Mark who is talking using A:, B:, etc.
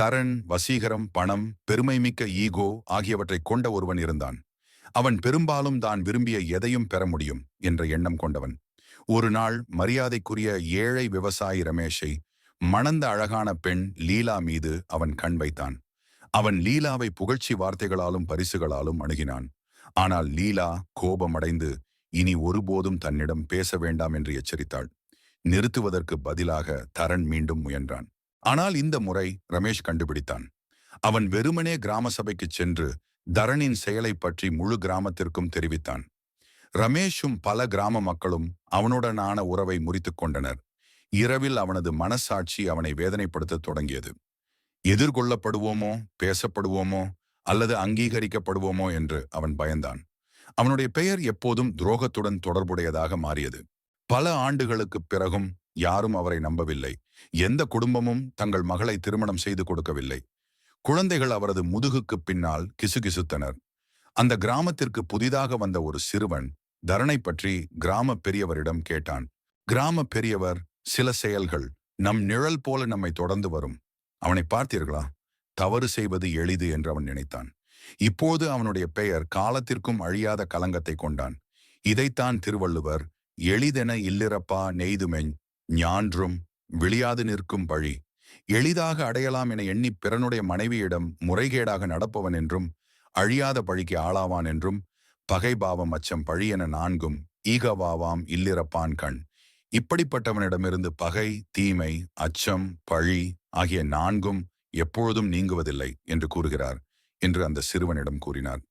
A: தரன் வசீகரம் பணம் பெருமைமிக்க ஈகோ ஆகியவற்றைக் கொண்ட ஒருவன் இருந்தான். அவன் பெரும்பாலும் தான் விரும்பிய எதையும் பெற முடியும் என்ற எண்ணம் கொண்டவன். ஒரு நாள் மரியாதைக்குரிய ஏழை விவசாயி ரமேஷை மணந்த அழகான பெண் லீலா மீது அவன் கண் வைத்தான். அவன் லீலாவை புகழ்ச்சி வார்த்தைகளாலும் பரிசுகளாலும் அணுகினான். ஆனால் லீலா கோபமடைந்து இனி ஒருபோதும் தன்னிடம் பேச வேண்டாம் என்று எச்சரித்தாள். நிறுத்துவதற்கு பதிலாக தரன் மீண்டும் முயன்றான். ஆனால் இந்த முறை ரமேஷ் கண்டுபிடித்தான். அவன் வெறுமனே கிராம சபைக்குச் சென்று தரனின் செயலை பற்றி முழு கிராமத்திற்கும் தெரிவித்தான். ரமேஷும் பல கிராம மக்களும் அவனுடனான உறவை முறித்துக் கொண்டனர். இரவில் அவனது மனசாட்சி அவனை வேதனைப்படுத்தத் தொடங்கியது. எதிர்கொள்ளப்படுவோமோ பேசப்படுவோமோ அல்லது அங்கீகரிக்கப்படுவோமோ என்று அவன் பயந்தான். அவனுடைய பெயர் எப்போதும் துரோகத்துடன் தொடர்புடையதாக மாறியது. பல ஆண்டுகளுக்குப் பிறகும் யாரும் அவரை நம்பவில்லை. எந்த குடும்பமும் தங்கள் மகளை திருமணம் செய்து கொடுக்கவில்லை. குழந்தைகள் அவரது முதுகுக்குப் பின்னால் கிசுகிசுத்தனர். அந்த கிராமத்திற்கு புதிதாக வந்த ஒரு சிறுவன் தரனை பற்றி கிராம பெரியவரிடம் கேட்டான். கிராம பெரியவர் சில செயல்கள். நம் நிழல் போல நம்மை தொடர்ந்து வரும். அவனை பார்த்தீர்களா? தவறு செய்வது எளிது என்று அவன் நினைத்தான். இப்போது அவனுடைய பெயர் காலத்திற்கும் அழியாத கலங்கத்தை கொண்டான். இதைத்தான் திருவள்ளுவர் எளிதென இல்லிறப்பா நெய்துமென் ஞான்றும் விழியாது நிற்கும் பழி. எளிதாக அடையலாம் என எண்ணி பிறனுடைய மனைவியிடம் முறைகேடாக நடப்பவன் என்றும் அழியாத பழிக்கு ஆளாவான் என்றும் பகைபாவம் அச்சம் பழி என நான்கும் ஈகவாவாம் இல்லிறப்பான் கண். இப்படிப்பட்டவனிடமிருந்து பகை தீமை அச்சம் பழி ஆகிய நான்கும் எப்பொழுதும் நீங்குவதில்லை என்று கூறுகிறார் என்று அந்த சிறுவனிடம் கூறினார்.